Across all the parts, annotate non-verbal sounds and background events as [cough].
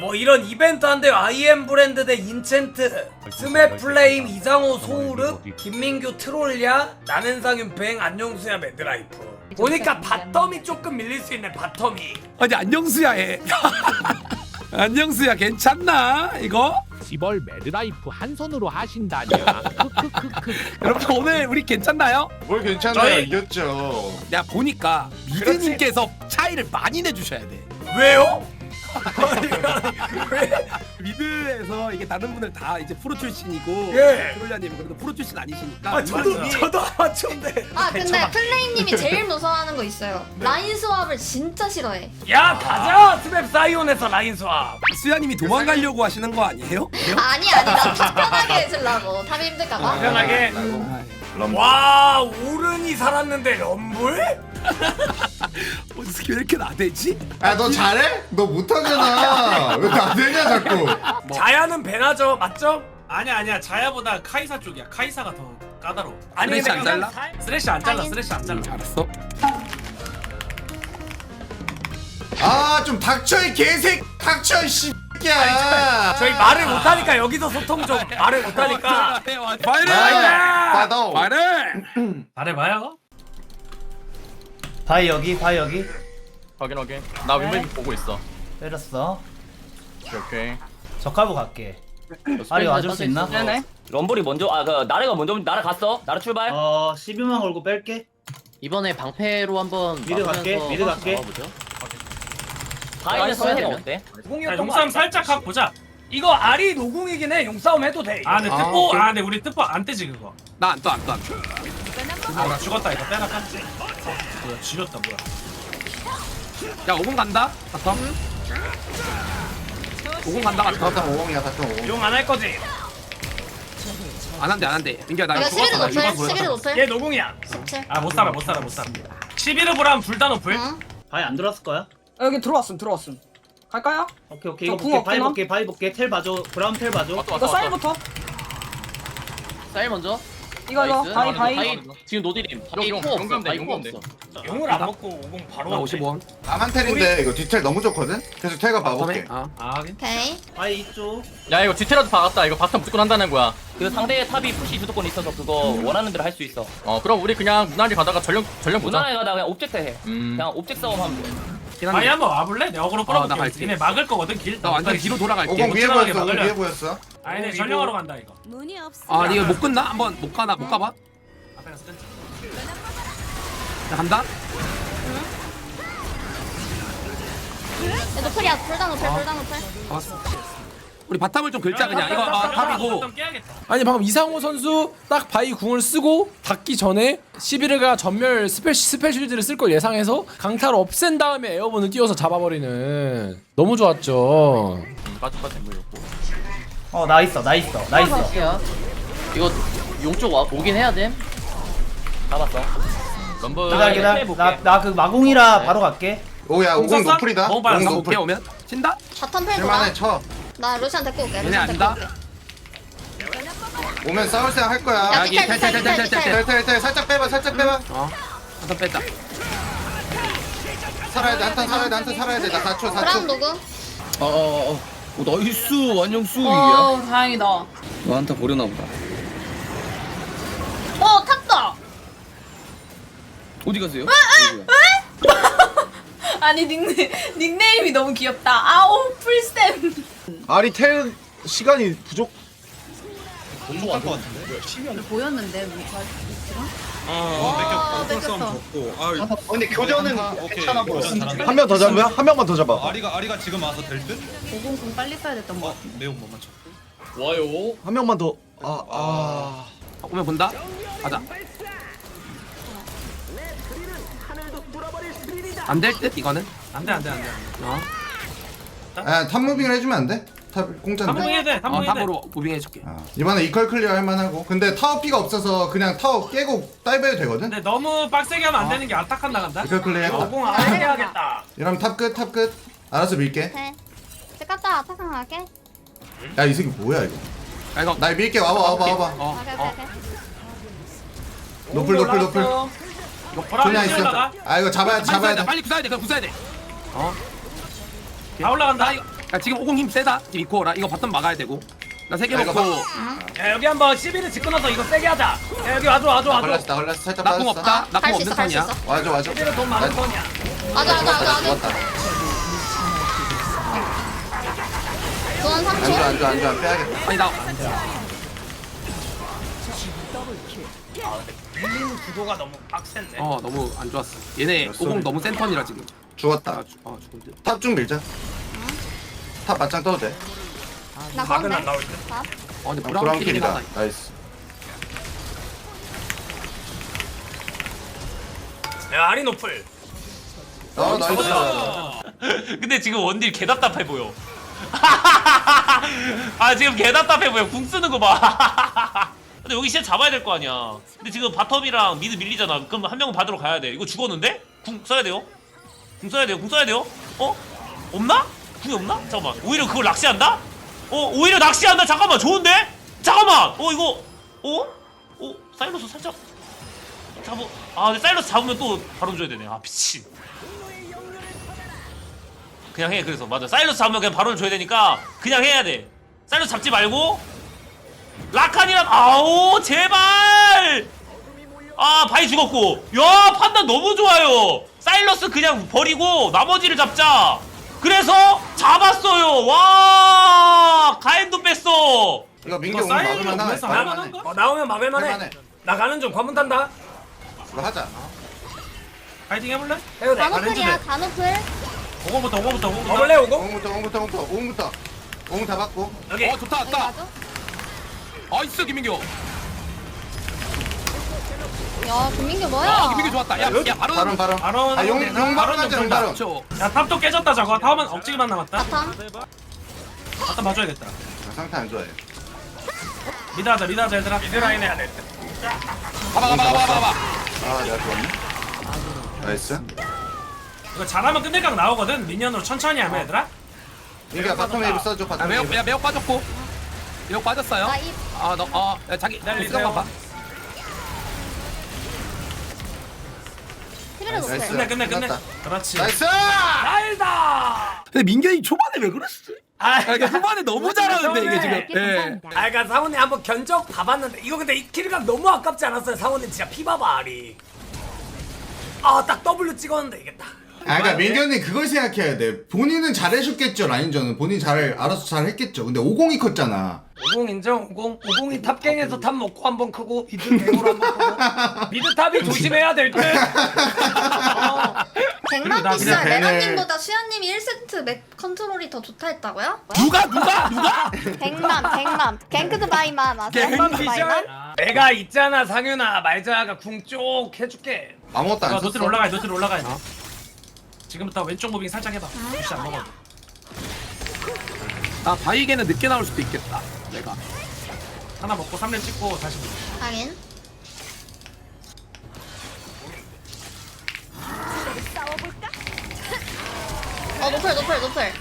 뭐 이런 이벤트 한대요 IM 브랜드 대 인챈트 스맵 플레임 이상호 소우르 김민규 트롤야 남현상 윤팽 안녕수야 매드라이프 보니까 바텀이 조금 밀릴 수 있네 바텀이 아니 안녕수야 해. [laughs] 안녕수야 괜찮나 이거? 시벌 매드라이프 한 손으로 하신다냐? 크크크크. [laughs] 여러분 오늘 우리 괜찮나요? 뭘 괜찮아요 저희- 이겼죠 내가 보니까 미드님께서 차이를 많이 내주셔야 돼. 왜요? 미드에서 이게 다른 분들 다 이제 프로 출신이고 예. 트롤리아님 그래도 프로 출신 아니시니까 아 저도 맞아. 저도 아마추어인데 아 근데 플레임님이 제일 무서워하는 거 있어요. 라인 스왑을 진짜 싫어해. 야 가자 스맵 사이온에서 라인 수압 수야님이 도망가려고 하시는 거 아니에요? [laughs] 아니 아니 나탑 편하게 해주려고 탑이 힘들까봐. 편하게 와 오른이 살았는데 럼블? 어, 왜 이렇게 나대지? 야 너 잘해? 너 못하잖아 왜 나대냐 자꾸 자야는 배나죠 맞죠? 아니야 아니야 자야보다 카이사 쪽이야 카이사가 더 까다로워 아니 스레시 안 잘라? 사- 쓰레쉬 안 잘라. 쓰레쉬 안 잘라 알았어. 아 좀 닥쳐 이 개새끼 닥쳐 이 씨야 저희 말을 못하니까 여기서 소통 좀 말을 못하니까 파이팅! 받아 파이팅! 잘해봐요 바이 여기 바이 여기 확인 확인 나 윈맨 보고 있어 때렸어 오케이 깔고 갈게 아리 와줄 수 있나? 네네. 럼블이 먼저 아 그 나래가 먼저 나래 갔어. 나래 출발. 어 12만 걸고 뺄게 이번에 방패로 한번 미드 갈게, 막으면서 미드 갈게. 막아보죠. 바이는 서해는 어때? 공이었던 거 용싸움? 살짝 하고 보자 이거 알이 노궁이긴 해 용싸움 해도 돼아 근데 아, 뜻보 오케이. 아 근데 우리 뜻보 안 떼지 그거 나안떠 안 떠. 안 떠. 아 나 죽었다 이거 빼라 깜지 뭐야 지렸다 뭐야 야 5분 간다. 바텀. 5분 간다. 바텀. 바텀 5공이야 바텀 5공 용 안 할 거지? 안 한대 안 한대. 민규야 나 이거 이거 11일 죽었어. 나 노플, 이거 보였어. 11일 노플. 얘 노궁이야 17. 아 못 살아 못 살아 못 살아 11을 보라면 둘다 높을 응. 바이 안 들어왔을 거야? 여기 들어왔음 들어왔음 갈까요? 오케이 오케이 저 이거 궁 볼게 바이 없구나. 볼게 바이 볼게 텔 봐줘 브라운 텔 봐줘 왔다 이거 왔다 왔다 쌀부터 쌀 먼저. 이거 이거 나이스. 바이 바이 바이 지금 노디림. 바이 용, 코 없어. 돼, 바이 돼. 없어. 용을 안 먹고 오공 바로 나 왔대. 55원. 나만 텔인데 이거 디텔 너무 좋거든? 그래서 텔가 봐볼게 아. 아 하긴 오케이. 바이 이쪽 야 이거 뒤테라도 박았다 이거 바텀 무조건 한다는 거야 그 상대의 탑이 푸시 주도권 있어서 그거 원하는 대로 할 수 있어. 어 그럼 우리 그냥 무난히 가다가 전령 전령 보자 무난하게 가다 그냥 옵젝트 해. 음. 그냥 옵젝트 싸움 하면 돼. 바이 한번 와볼래? 내가 어그로 나 끌어볼게 갈게. 얘네 막을 거거든 길 나 완전 뒤로 돌아갈게. 5공 위에 보였어 5공 막으려. 위에 보였어 아니 내 전령하러 간다 이거 아 이거 못 끝나? 한번 못 가나? 못 가봐? 앞에 가서 끊자 자, 간다. 얘 노플이야. 둘다 노플, 둘다 노플. 잡았어. 우리 바텀을 좀 긁자 그냥. 이거 아, 탑이고. 아니 방금 이상호 선수 딱 바이 궁을 쓰고 닿기 전에 시비르가 전멸 스펠 스펠 쉴드를 쓸 걸 예상해서 강타를 없앤 다음에 에어본을 띄워서 잡아버리는 너무 좋았죠. 물렸고 어 나 있어 나 있어 나 있어 야 이거 용쪽 와 오긴 해야 돼. 잡았어. 기다려 기다려 해볼게. 나나 그 마공이라 바로 갈게 오야 5공 썼어? 노플이다 너무 빨라, 5공 너무 노플 오케이 오면 친다? 바텀 펠 쓸만해 돌아. 쳐 나 루시안 데리고 올게. 얘네 루시안 데리고 안다? 올게. 오면 싸울 생각 할 거야 야, 여기 텔, 디텔, 텔, 텔, 디텔, 텔, 디텔. 텔텔텔 살짝 빼봐 살짝 빼봐 어. 바텀 뺐다. 살아야 돼 한탄 살아야 돼 한탄 살아야 돼나 4초 브라운 4초 노구. 어어 어 나이스 완전 수이야 어 다행이다 어 너한테 버려나 보다 탔다 어디 가세요? [laughs] 아니 닉네, 닉네임이 너무 귀엽다 아오 풀쌤 아리 텔 시간이 부족 보였는데 어, 뺏겼어. 근데 교전은 괜찮아 보여. 한명 더 잡으면? 한 명만 더 잡아. 아리가 아리가 지금 와서 될 듯? 오공공 빨리 써야 됐던 거 같아 내용 못 맞춰 와요. 한 명만 더아아. 어, 오면 본다. 가자. 안 될 듯 이거는. 안돼 안돼 안돼. 어. 아, 탑 무빙을 해주면 안 돼? 탑 공짜인데 한번 해야 돼 어 한번 해야 돼 탑으로 무빙 해줄게. 아, 이번에 이퀄 클리어 할 만하고 근데 타워 피가 없어서 그냥 타워 깨고 다이브 해도 되거든? 근데 너무 빡세게 하면 안 되는 게 아타칸 나간다 이퀄 클리어 했다 안 해야겠다 이러면 탑 끝, 탑 끝. 알아서 밀게. 오케이. 집 갔다 아타칸 갈게. 야, 이 새끼 뭐야, 이거. 아 이거. 나 밀게, 와봐, 와봐, 와봐. 어. 오케이, 어. 오케이, 오케이. 노플, 노플, 노플. 그냥 있어. 올라가 아, 이거 잡아야 돼, 잡아야 돼. 돼. 빨리 구사야 돼. 그냥 구사야 돼. 어. 다 올라간다 야 지금 오공 힘 세다. 지금 이코어라 이거 바텀 막아야 되고. 나 세개 야, 이거 먹고. 야 여기 한번 시비를 짓고 나서 이거 세게 하자. 야 여기 와줘 와줘 나 와줘. 걸렸어 나 걸렸어 살짝 나궁 빠졌어. 없다? 나궁할수 없는 있어 할수 편이야. 있어. 와줘 와줘. 시비를 돈 많은 편이야. 맞아 맞아 맞아. 맞아 죽었다. 도원 안줘 3초 안줘 안줘 안 빼야겠다. 아니 나 밀리는 구도가 너무 빡센데. 어 너무 안 좋았어. 얘네. 오공 너무 센 턴이라 지금. 죽었다. 아, 주- 아 죽은 듯. 탑중 밀자 탑 맞짱 떠도 돼나 각은 안 가운데 나올 때 밥. 어 근데 아, 브라운 킬이다 나이스 야 아리 노플 어 나이스 [laughs] 근데 지금 원딜 개 답답해 보여. [laughs] 아 지금 개 답답해 보여. 궁 쓰는 거 봐. [laughs] 근데 여기 진짜 잡아야 될 거 아니야. 근데 지금 바텀이랑 미드 밀리잖아. 그럼 한 명은 받으러 가야 돼. 이거 죽었는데? 궁 써야 돼요. 궁 써야 돼요. 궁 써야 돼요. 어? 없나? 궁이 없나? 잠깐만. 오히려 그걸 낚시한다? 어? 오히려 낚시한다. 잠깐만. 좋은데? 잠깐만. 어 이거 어? 어? 사이러스 살짝 잡어. 아 근데 사이러스 잡으면 또 바로 줘야 되네. 아 미친. 그냥 해 그래서 맞아 사일러스 잡으면 그냥 바로 줘야 되니까 그냥 해야 돼 사일러스 잡지 말고 라칸이랑 아오 제발 아 바이 죽었고 야 판단 너무 좋아요 사일러스 그냥 버리고 나머지를 잡자 그래서 잡았어요. 와 가엔도 뺐어. 이거 민규 이거 오늘 사이드 막을만하 오면서 막을만해 할만한가? 어 나오면 막을만해 할만해 나 가는 중 관문 탄다 이거 하자. 파이팅 해볼래? 해도 돼. 간호플이야. 간호플. 오공부터 오공부터 오공부터. 먹을래 오고? 오공부터. 오공부터 오공부터 오공부터. 오공 다 받고. 여기. 어 좋다 여기 맞아? 어이스 김민규 야 김민규 뭐야? 아 김민규 좋았다. 야 야 바로 바론 바론 바론 아 용, 되나? 용 바론 바론 하자 좀용 바론 저야 탑도 깨졌다 저거. 탑은 억지기만 남았다. 바텀? 봐줘야겠다. 아, 상태 안 좋아해. 미드 하자 미드 하자 얘들아. 미드 라인 해야 돼 봐봐 봐봐 봐봐 봐봐. 아 내가 죽었네. 나이스. 이거 잘하면 끝낼 각 나오거든. 미니언으로 천천히 하면 얘들아. 민규야 바텀 웨이브 써줘 야 바텀 웨이브. 야 매혹 빠졌고. 매혹 빠졌어요? 나입 아 너어 자기 기다리세요. 시간 봐봐 나이스. 노플 끝내 끝내 끝내 끝났다. 그렇지. 나이스! 날다! 근데 민규이 초반에 왜 그랬어? 아 아, 그러니까 후반에 너무 잘하는데 이게 지금. 예. 아 그니까 상훈이 한번 견적 봐봤는데 이거 근데 이 킬각 너무 아깝지 않았어요? 상훈이 진짜 피 봐봐 아리 아 딱 W 찍었는데 이게 딱 아 그러니까 민규는 그걸 생각해야 돼. 본인은 잘해줬겠죠 라인전은 본인 잘 알아서 잘 했겠죠. 근데 50이 컸잖아. 50 인정? 50 50이 탑갱에서 탑 먹고 한 번 크고 미드 대으로 한 번 크고. 미드 [laughs] 탑이 조심해야 될듯. 어. 백만 나 피스야 그냥 벤을- 레나님보다 수현님이 1세트 맥 컨트롤이 더 좋다 했다고요? 누가? 누가? 누가? 백만 백만. 갱크드 바이만 맞아. 백만 갱크드 바이만 내가 있잖아 상윤아. 말자가 궁쪽 해줄게. 아무것도 안 아, 썼어 노트로 올라가 노트로 올라가야 돼 지금부터 왼쪽 무빙 살짝 해봐. 혹시 안 먹어도. 나 바이게는 늦게 나올 수도 있겠다 내가. 하나 먹고 3렙 찍고 다시 무빙. 하긴 어 노플 노플 노플.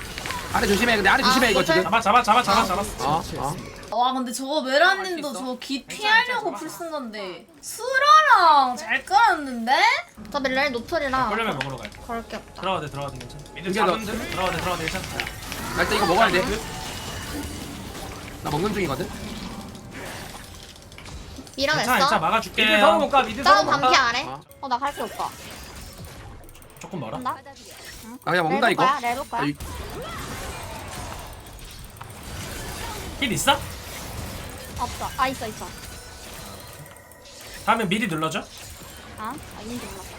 아래 조심해 근데 아래 조심해 아, 이거 노플? 지금. 잡아 잡아 잡아 잡아 잡았어. 어? 어? 와 근데 저거 메라님도 저거 기 피하려고 풀 쓴 건데. 수라랑 잘 깔았는데? 저 멜레 노플이라 꼴려면 먹으러 가야 돼 그럴 게 없다. 들어가 돼 들어가 돼 괜찮아. 미드 이게 잡은 듯 들어가 돼 들어가 돼 괜찮아. 나 일단 이거 먹어야 돼 나 먹는 중이거든. 괜찮아 괜찮아. 밀어냈어 막아줄게. 미드 서로 못 가 미드 서로 나도 반피 못가 안 해? 어. 어나 갈게 오빠 조금 멀어? 간다? 아 그냥 먹는다 레볼 이거. 거야? 레볼 거야? 아, 이- 힐 있어? 없어. 아 있어 있어. 다음에 미리 눌러줘. 아? 아 있는지 몰랐어.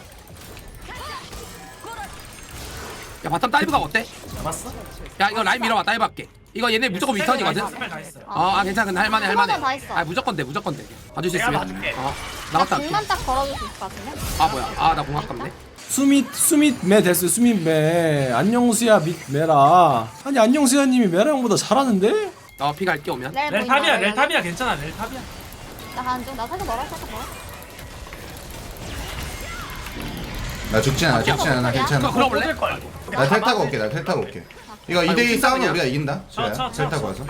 야 바텀 다이브가 어때? 잡았어? 야 이거 라인 밀어봐. 다이브 할게. 이거 얘네 무조건 위턴이거든? 스펠 다 했어. 어, 아 괜찮아. 근데 할만해 할만해. 다 했어. 아 무조건 돼 무조건 돼. 봐줄 수 내가 있으면. 봐줄게. 어나 나갔다. 할게 궁만 딱 걸어줄 수 있을 것 같은데? 아 뭐야. 아나 공 아깝네. 수밋 수밋 매 됐어요. 수밋 매. 안녕수야 밑 매라. 아니 안녕수야님이 매라 형보다 잘하는데? 어피 갈게 오면. 렐렐 보인다, 탑이야 렐. 렐 탑이야 괜찮아 렐 탑이야. 나 가는 중나 살짝 멀어 살짝 멀어 나 죽진 않아 죽진 않아 나 괜찮아? 나텔 타고 올게 나텔 타고 올게. 이거 2대2 이거 싸우면 그냥- 우리가 이긴다? 쳐, 쳐, 텔 쳐, 타고 쳐. 와서.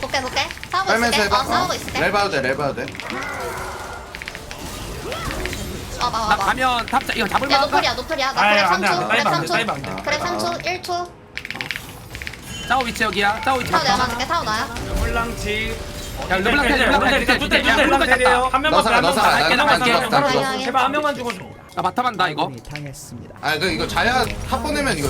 볼게 볼게. 싸우고 빨면서 있을게. 해봐. 어 싸우고 어. 있을게. 렐 봐도 돼렐 봐도 돼 와봐 나 와봐. 가면 탑자. 이거 잡을 야 만한 노플이야 노플이야. 나 아이, 그래 안 돼, 안 3초 돼. 그래 다이브 안 돼, 3초 다이브 안 돼. 그래 3초 1초. 짜오 위치 여기야. 짜오 위치 타워 내가 맞을게. 타워 나야. 르블랑치 야 르블랑 텔 르블랑 텔 텔, 텔, 야, 르블랑 텔 탔다 한 명만 너사가, 한 명만 너사가. 갈게 나 나만 갈게, 갈게 나 갈게. 아니, 아니. 제발 한 명만 죽어줘. 나 바텀한다 이거. 아그 이거 자야 탑 보내면 이거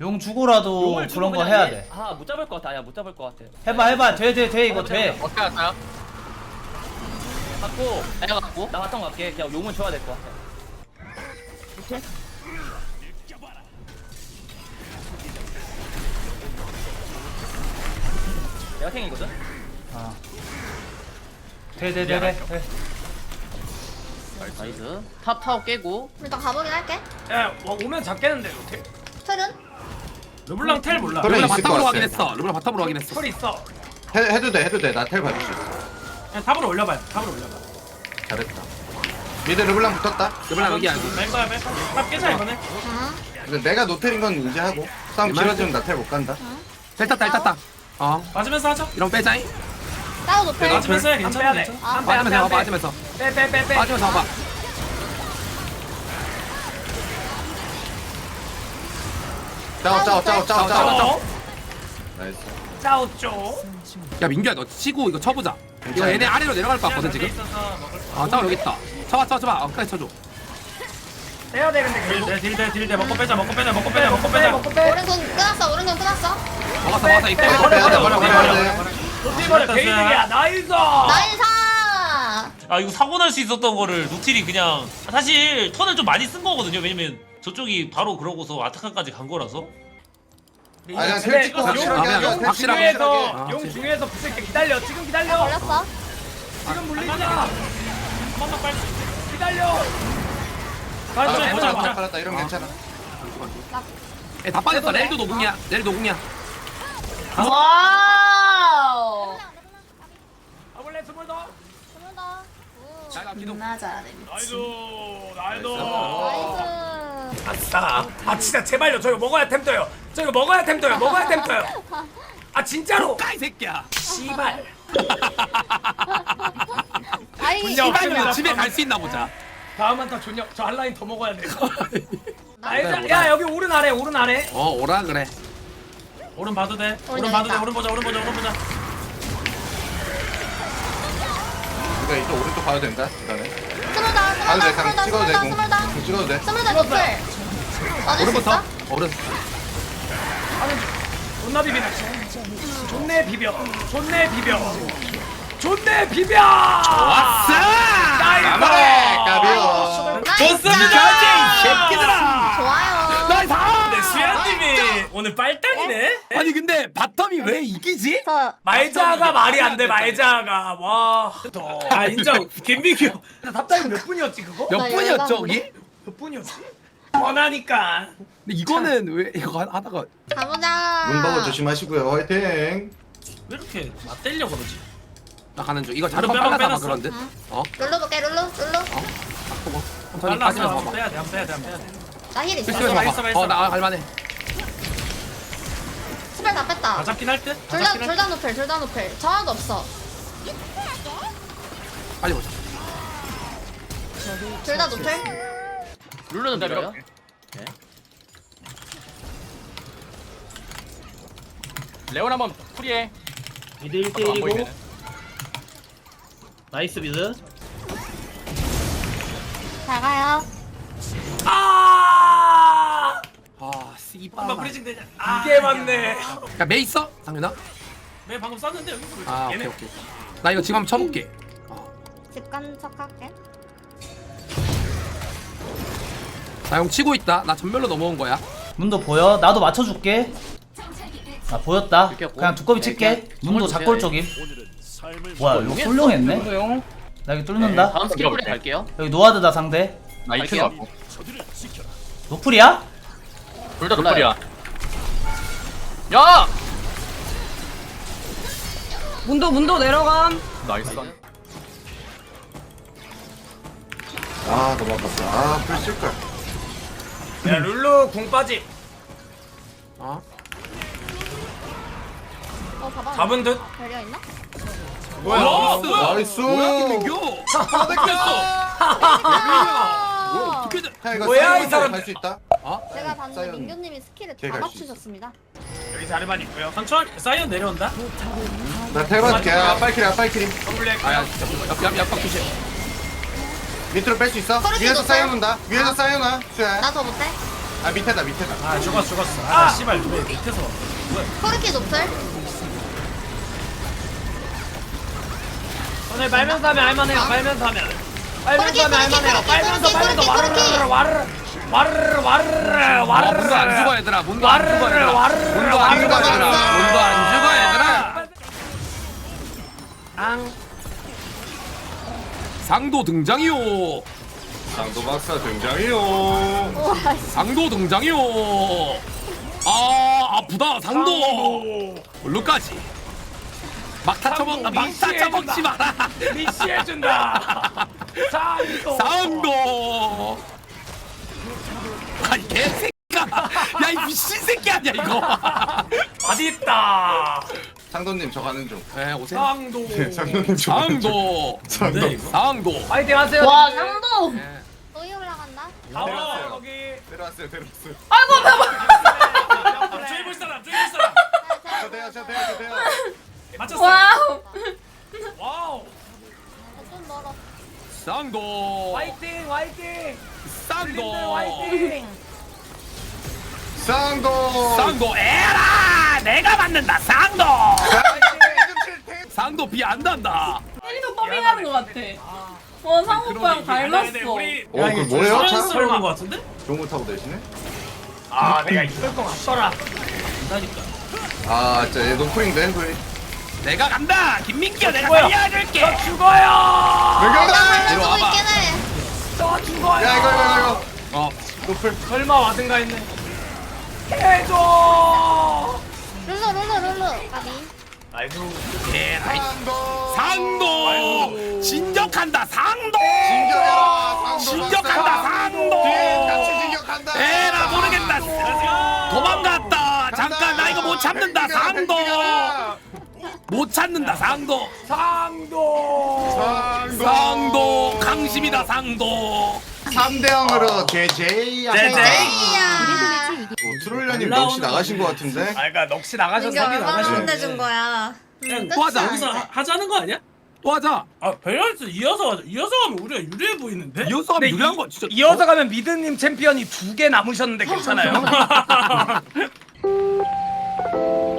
용 주고라도 그런 거 해야 돼. 아 못 잡을 것 같아. 아니야 못 잡을 것 같아. 해봐 해봐. 돼 돼 돼 이거 돼. 어떻게 할까요? 갖고 내가 갖고 나 바텀 갈게 그냥 용은 줘야 될 것 같아. 내가 탱이거든? 돼돼돼 돼. 나이스. 탑 타워 깨고. 일단 가보긴 할게. 야 와, 오면 잡겠는데 이렇게? 틀은? 르블랑 텔 몰라. 르블랑 있을 것 바텀으로 같아. 확인했어. 르블랑 바텀으로 확인했어. 털 있어. 해, 해도 돼 해도 돼나 텔 밟을 수 있어 그냥 탑으로 올려봐요. 탑으로 올려봐. 잘했다. 미드 르블랑 붙었다? 르블랑 여기 여기 멜 거야. 멜 거야 탑 깨자 이번에. 응 근데 내가 노텔인 건 인지하고 싸움 길어지면 나텔 못 간다. 텔 탔다 텔 탔다 어. 맞으면서 하자 이런 빼자잉. 따로 노플 맞으면서 해. 괜찮아 아, 괜찮아. 맞으면서 봐봐 맞으면서. 빼빼빼 빼. 맞으면서 봐봐. 짜오 짜오 짜오 짜오 짜오. 짜오. 나이스. 짜오 쪼 야 민규야 너 치고 이거 쳐보자 이거. 얘네 아래로 내려갈 것 같거든 지금. 아 짜오 여기 있다. 쳐봐 쳐봐 쳐봐 어 끝까지 쳐줘. 빼야 돼 근데 딜대 딜대 딜대 먹고 빼자 먹고 빼자 먹고 빼자 먹고 빼자. 먹고 빼 오른손 끊었어 오른손 끊었어. 먹었어 먹었어. 이거 버려 버려 버려 버려 노티버려 베이들이야. 나이스! 나이사 아 이거 사고 날 수 있었던 거를 노틸이 그냥 사실 턴을 좀 많이 쓴 거거든요. 왜냐면 저쪽이 바로 그러고서 아타칸까지 간 거라서 아 그냥 근데 용 확실하게 아, 하자 확실하게. 중에서 아, 용. 중에서 붙을게 기다려. 지금 기다려. 걸렸어? 지금 물리자. 한 번만 빨리 기다려. 아, 보자 보자 보자. 빨았다 이러면 괜찮아. 예, 다 빠졌어 렐도 노궁이야. 렐도 노궁이야. 와우. 아볼레 스물 더. 자 기동 나 잘해. 나이스 나이스. 나이스. 아싸 아 진짜 제발요. 저거 먹어야 템 떠요 저거 먹어야 템 떠요 먹어야 템 떠요 아 진짜로? 까이 새끼야. 씨발. 아이 분명 이발이면 집에 갈 수 있나 보자. 다음 한타 존역 저한 라인 더 먹어야 돼. [laughs] 나이스 야 여기 오른 아래 오른 아래. 어 오라 그래. 오른 봐도 돼. 오른 오른 봐도 돼. 오른 보자 오른 보자 오른 보자. 이거 이제 오른쪽 봐도 된다 일단은. 스물다 봐도 돼 스물다 그냥 찍어도 돼. 스물다 공. 스물다 공 찍어도 돼. 스물다 노플 맞을 수 오른부터? 있어? 오른 존나 비비네 존내 비벼. 존내 비벼. 존내 비벼. 왔어! 가만해 까비오 좋습니다. 새끼들아! 좋아요. 근데 수현님이 오늘 빨딱이네. 아니 근데 바텀이 왜 이기지? 저 말자가 말이 안 돼 말자가. 와아 인정. [laughs] 김민규. 답답이 몇 분이었지 그거? 몇 나 분이었죠. 여기? 몇 분이었지? 원하니까. 근데 이거는 왜 이거 하- 하다가 가보자. 문방어 조심하시고요. 화이팅! 왜 이렇게 맞대려 그러지? 나 가는 중. 이거 빼박 아마 빼놨어? 그런데? 어? 룰루 볼게 룰루 룰루. 보고. 천천히 빨라서 빠지면서 한번 봐봐. 빼야 돼 빼야 돼 빼야 돼. 나힐 있어. 필수에서 있어, 봐봐. 있어. 어나 갈만해. 스펠 다 뺐다. 다 잡긴 할듯다 잡긴 할 듯 둘다둘다 노플 둘다 노플. 저하도 없어. 빨리 보자. 둘다 노플 룰루는 밀어요? 레온 한번 풀이해. 미드 안 1대1이고. 보이면은. 나이스 미드. 잘 가요. 아! 아 씨발 한번 브리징 되냐? 이게 맞네. 야 메 있어? 상윤아? 내 방금 쐈는데 여기서 왜아 오케이 오케이. 나 이거 지금 한번 쳐볼게. 집간 척할게 나형 치고 있다 나 전멸로 넘어온 거야 문도 보여? 나도 맞춰줄게. 아 보였다. 이렇게. 그냥 두꺼비 네, 칠게. 그냥 문도 작골. 쪽임. 뭐야 이거 훌륭했네. 나 여기 뚫는다. 다음 스킬 갈게요 여기 노아드다 상대. 나 갈게요. 2층 갖고 노플이야? 둘다 몰라요. 노플이야 야! 문도 문도 내려감. 나이스 아 너무 아깝다 아 풀 쓸 걸 야 룰루 궁 빠지 어? 어 봐봐 잡은 듯 별려 있나? 뭐야 어, 나이스 뭐야 김민규? 이거 뭐야, 사이먼 이 사람. 갈수 있다? 제가 봤는데. 민규님이 스킬을 걔다 맞추셨습니다. 여기 자르반 있고요. 천천히 사이언 내려온다. 나 텔받을게 아 빨키리 아 빨키리 아야 옆옆 옆 조심 밑으로 뺄 수 있어? 위에서. 쌓여놓는다 위에서 쌓여놔 수야 나더 못해? 아 밑에다 밑에다 아 죽었어 죽었어. 아 씨발 왜 밑에서. 코르키 높을? 오늘 빨면서 하면 할만해요. 빨면서 하면. 코르키 코르키 코르키 코르키 코르키 와르르 와르르 와르르 와 문도 안 죽어 얘들아 문도 안 죽어 얘들아 문도 안 죽어 얘들아 문도 안 죽어 얘들아 상도 등장이요 상도 박사 등장이요 상도 등장이요 아 아프다 상도. 얼루까지. 막타 쳐먹 아, 막타 쳐먹지 마라. 미시해준다. [laughs] 상도. 상도. 아이 개새끼야 야이 미친 새끼 아니야 이거. 어딨다 상도님 저 가는 중. 네 오세요. 상도. 상도님 저 가는 중. 상도. 상도 상도. 파이팅 하세요 와 상도. 또이 올라간다. 가봐 거기. 내려왔어요 내려왔어요. 아이고 배고.追볼 사람追볼 사람. 저 돼요 저 돼요 저 돼요 맞췄어. 와우. 와우. 좀 멀어. 상도. 화이팅 화이팅. 상도. 화이팅. 상도. 상도. 에라 내가 맞는다 상도 [laughs] 상도 비 안 난다 혜리도 더빙하는 것 같아. 와 상호 오빠랑 닮았어. 어 그 뭐예요? 차? 설마 거 같은데? 좋은 거 타고 되시네? 아 내가 이럴 것 같더라 그러니까. 아 진짜 얘 노프링데 거의 내가 간다 김민기야 내가 죽어요. 살려줄게 저 죽어요 내가 이리 와봐. 저 죽어요 야 이거 이거 이거 어 노플 설마 와든가 했네 해줘 룰루 룰루 룰루. 가비. 아이고. 에라이 상도! 상도! 진격한다 상도! 진격해라 상도 진격한다 상도! 뒤에 같이 진격한다. 에라 모르겠다. 도망갔다. 잠깐 나 이거 못 참는다. 상도! 못 찾는다 상도! 상도. 상도! 상도! 강심이다 상도! 3대 0으로 제제이야 제이야. 트롤리아님 역시 나가신 것 같은데? 아 그러니까 넋이 나가셔서 이게 합이 얼마나 나가시는 혼내준 거. 거야. 그냥 음, 또 하자. 여기서 하자는 거 아니야? 또 하자. 아 밸런스 이어서 하자. 이어서 하면 우리가 유리해 보이는데? 이어서 하면 유리한 거 진짜. 이어서 가면 미드님 챔피언이 두 개 남으셨는데 괜찮아요? [laughs] [laughs]